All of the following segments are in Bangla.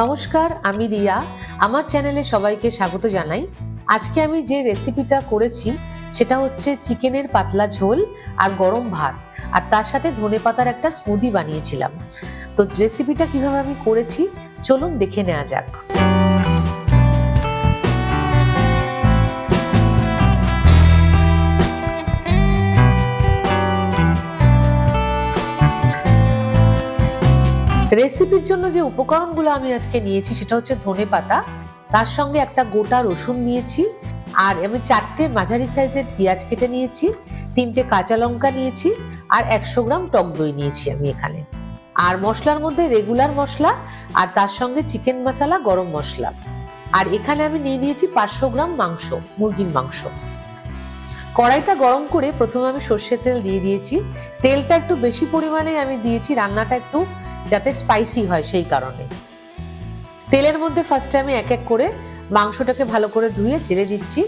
নমস্কার, আমি রিয়া। আমার চ্যানেলে সবাইকে স্বাগত জানাই। আজকে আমি যে রেসিপিটা করেছি, সেটা হচ্ছে চিকেনের পাতলা ঝোল আর গরম ভাত। আর তার সাথে ধনে পাতার একটা স্মুদি বানিয়েছিলাম। তো রেসিপিটা কীভাবে আমি করেছি, চলুন দেখে নেওয়া যাক। রেসিপির জন্য যে উপকরণগুলো আমি আজকে নিয়েছি, সেটা হচ্ছে ধনে পাতা। তার সঙ্গে একটা গোটা রসুন নিয়েছি। আর আমি চারটে মাঝারি সাইজের পেঁয়াজ কেটে নিয়েছি, তিনটে কাঁচা লঙ্কা নিয়েছি, আর একশো গ্রাম টক দই নিয়েছি আমি এখানে। আর মশলার মধ্যে রেগুলার মশলা, আর তার সঙ্গে চিকেন মশলা, গরম মশলা। আর এখানে আমি নিয়ে নিয়েছি পাঁচশো গ্রাম মাংস, মুরগির মাংস। কড়াইটা গরম করে প্রথমে আমি সর্ষের তেল দিয়ে দিয়েছি। তেলটা একটু বেশি পরিমাণে আমি দিয়েছি, রান্নাটা একটু যাতে স্পাইসি হয় সেই কারণে। তেলের মধ্যে ফার্স্টে আমি এক এক করে মাংসটাকে ভালো করে ধুয়ে ছেড়ে দিচ্ছি।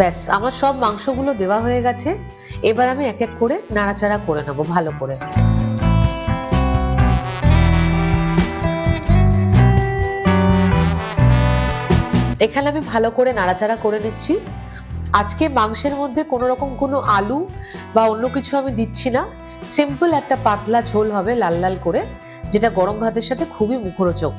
ব্যাস, আমার সব মাংসগুলো দেওয়া হয়ে গেছে। এবার আমি এক এক করে নাড়াচাড়া করে নেব, ভালো করে। এখানে আমি ভালো করে নাড়াচাড়া করে নিচ্ছি। আজকে মাংসের মধ্যে কোনো রকম কোনো আলু বা অন্য কিছু আমি দিচ্ছি না। সিম্পল একটা পাতলা ঝোল হবে লাল লাল করে, যেটা গরম ভাতের সাথে খুবই মুখরোচক।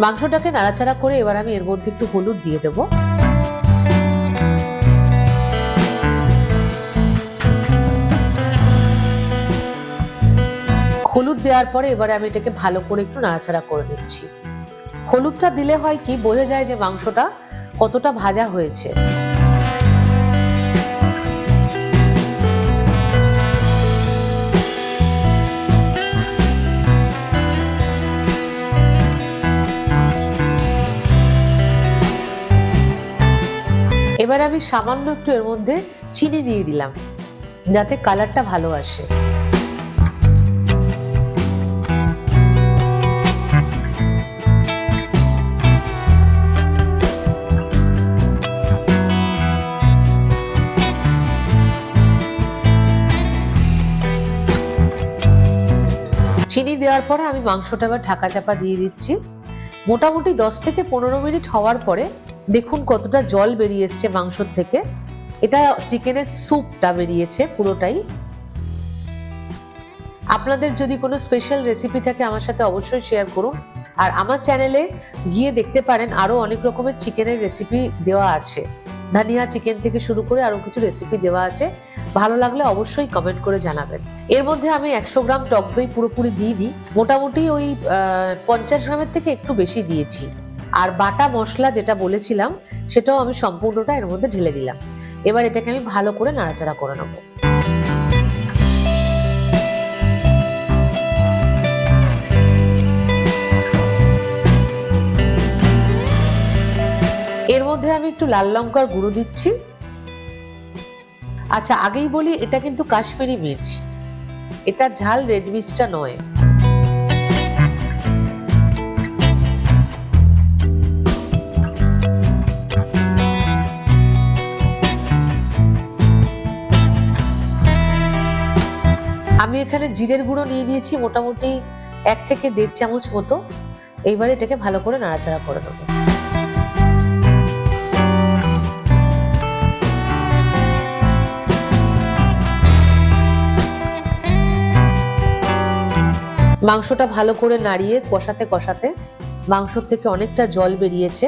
মাংসটাকে নাড়াচাড়া করে এবার আমি এর মধ্যে একটু হলুদ দিয়ে দেব। হলুদ দেওয়ার পরে এবারে আমি এটাকে ভালো করে একটু নাড়াচাড়া করে নিচ্ছি। হলুদটা দিলে হয় কি, বোঝা যায় যে মাংসটা কতটা ভাজা হয়েছে। এবার আমি সামান্য একটু এর মধ্যে চিনি দিয়ে দিলাম, যাতে কালারটা ভালো আসে। চিনি দেওয়ার পরে আমি মাংসটা এবার ঢাকা চাপা দিয়ে দিচ্ছি। মোটামুটি দশ থেকে পনেরো মিনিট হওয়ার পরে দেখুন কতটা জল বেরিয়ে এসছে মাংসর থেকে। এটা চিকেনের স্যুপটা বেরিয়েছে পুরোটাই। আপনাদের যদি কোনো স্পেশাল রেসিপি থাকে, আমার সাথে অবশ্যই শেয়ার করুন। আর আমার চ্যানেলে গিয়ে দেখতে পারেন, আরও অনেক রকমের চিকেনের রেসিপি দেওয়া আছে। ধানিয়া চিকেন থেকে শুরু করে আরও কিছু রেসিপি দেওয়া আছে। ভালো লাগলে অবশ্যই কমেন্ট করে জানাবেন। এর মধ্যে আমি একশো গ্রাম টক দই পুরোপুরি দিয়ে দিই। মোটামুটি ওই পঞ্চাশ গ্রামের থেকে একটু বেশি দিয়েছি। আর বাটা মশলা যেটা বলেছিলাম, সেটাও আমি সম্পূর্ণটা এর মধ্যে ঢেলে দিলাম। এবার এটাকে আমি ভালো করে নাড়াচাড়া করে নেব। এর মধ্যে আমি একটু লাল লঙ্কার গুঁড়ো দিচ্ছি। আচ্ছা আগেই বলি, এটা কিন্তু কাশ্মীরি মির্চ। এটা ঝাল রেড মির্চটা নয়। এখানে জিরের গুঁড়ো নিয়ে নিয়েছি মোটামুটি এক থেকে দেড় চামচ মতো। এইবার এটাকে ভালো করে নাড়াচাড়া করে দেবো মাংসটা ভালো করে নাড়িয়ে কষাতে কষাতে মাংসর থেকে অনেকটা জল বেরিয়েছে।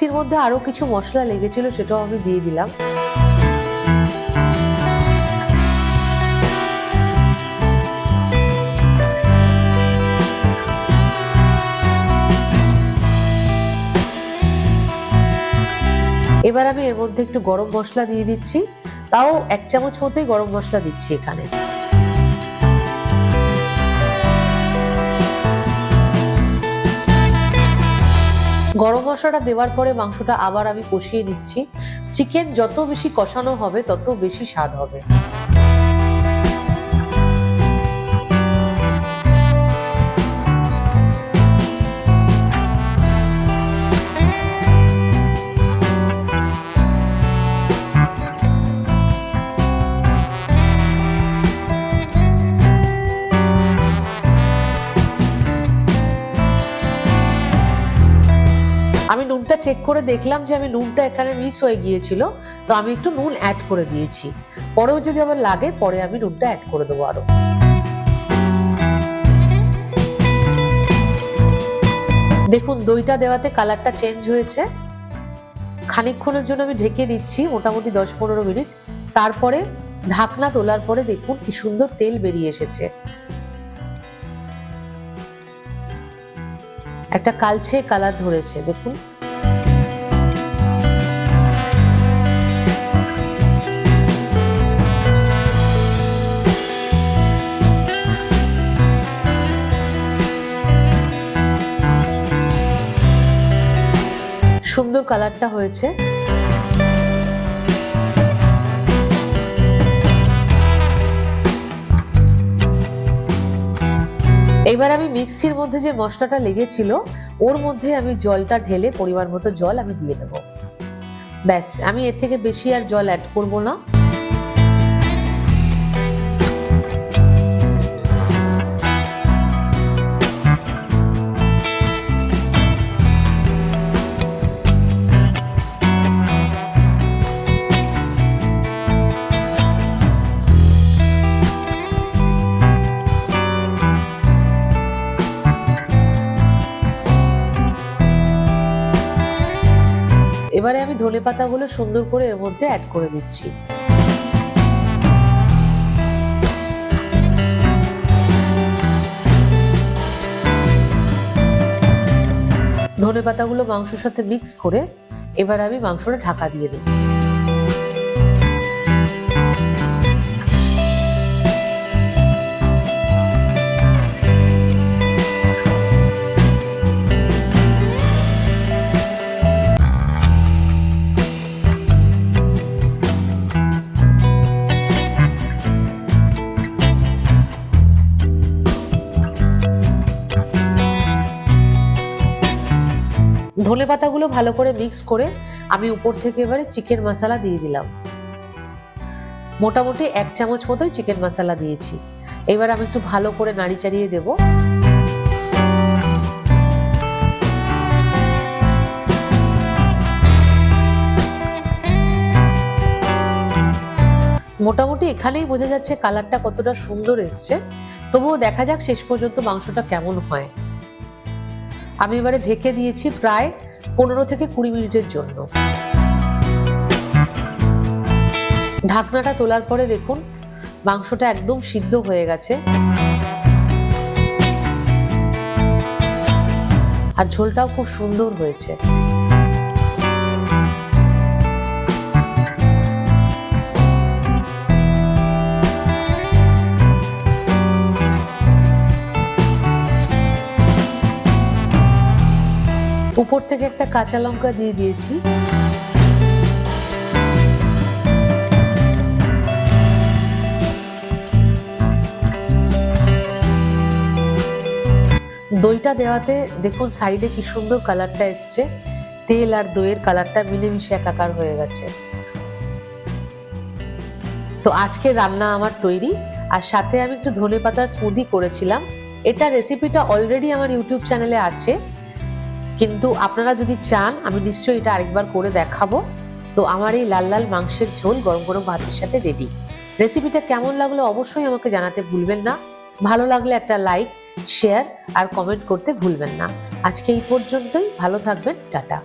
মিক্সির মধ্যে আরও কিছু মশলা লেগেছিল, সেটাও আমি দিয়ে দিলাম। এবার আমি এর মধ্যে একটু গরম মশলা দিয়ে দিচ্ছি। তাও এক চামচ মতোই গরম মশলা দিচ্ছি এখানে। গরম মশলাটা দেওয়ার পরে মাংসটা আবার আমি কষিয়ে নিচ্ছি। চিকেন যত বেশি কষানো হবে, তত বেশি স্বাদ হবে। চেক করে দেখলাম যে আমি নুনটা এখানে মিস হয়ে গিয়েছিল, তো আমি একটু নুন অ্যাড করে দিয়েছি। পরেও যদি আবার লাগে, পরে আমি নুনটা অ্যাড করে দেবো আরও। দেখুন, দইটা দেওয়াতে কালারটা চেঞ্জ হয়েছে। খানিকক্ষণের জন্য আমি ঢেকে দিচ্ছি মোটামুটি দশ পনেরো মিনিট। তারপরে ঢাকনা তোলার পরে দেখুন কি সুন্দর তেল বেরিয়ে এসেছে। একটা কালছে কালার ধরেছে, দেখুন। সুন্দর কালারটা হয়েছে। এবার আমি মিক্সির মধ্যে যে মশলাটা লেগেছিল, ওর মধ্যে আমি জলটা ঢেলে পরিমাণ মতো জল আমি দিয়ে দেবো। ব্যাস, আমি এর থেকে বেশি আর জল অ্যাড করব না। এবারে আমি ধনে পাতাগুলো সুন্দর করে এর মধ্যে অ্যাড করে দিচ্ছি। ধনে পাতাগুলো মাংসের সাথে মিক্স করে এবার আমি মাংসটা ঢাকা দিয়ে দেবো। ধনে পাতাগুলো ভালো করে মিক্স করে আমি উপর থেকে এবারে চিকেন মশলা দিয়ে দিলাম। মোটামুটি এক চামচ মতোই চিকেন মশলা দিয়েছি। এবার আমি একটু ভালো করে নাড়ি চাড়িয়ে দেবো। মোটামুটি এখানেই বোঝা যাচ্ছে কালারটা কতটা সুন্দর এসছে। তবুও দেখা যাক শেষ পর্যন্ত মাংসটা কেমন হয়। আমি এবারে ঢেকে দিয়েছি প্রায় পনেরো থেকে কুড়ি মিনিটের জন্য। ঢাকনাটা তোলার পরে দেখুন, মাংসটা একদম সিদ্ধ হয়ে গেছে। আর ঝোলটাও খুব সুন্দর হয়েছে। উপর থেকে একটা কাঁচা লঙ্কা দিয়ে দিয়েছি। দইটা দেওয়াতে দেখুন সাইডে কি সুন্দর কালারটা এসছে। তেল আর দইয়ের কালারটা মিলেমিশে একাকার হয়ে গেছে। তো আজকে রান্না আমার তৈরি, আর সাথে আমি একটু ধনে পাতার স্মুদি করেছিলাম। এটা রেসিপিটা অলরেডি আমার ইউটিউব চ্যানেলে আছে। কিন্তু আপনারা যদি চান, আমি নিশ্চয়ই এটা আরেকবার করে দেখাবো। তো আমার এই লাল লাল মাংসের ঝোল, গরম গরম ভাতের সাথে রেডি রেসিপিটা কেমন লাগল অবশ্যই আমাকে জানাতে ভুলবেন না। ভালো লাগলে একটা লাইক শেয়ার আর কমেন্ট করতে ভুলবেন না। আজকে এই পর্যন্তই, ভালো থাকবেন, টাটা।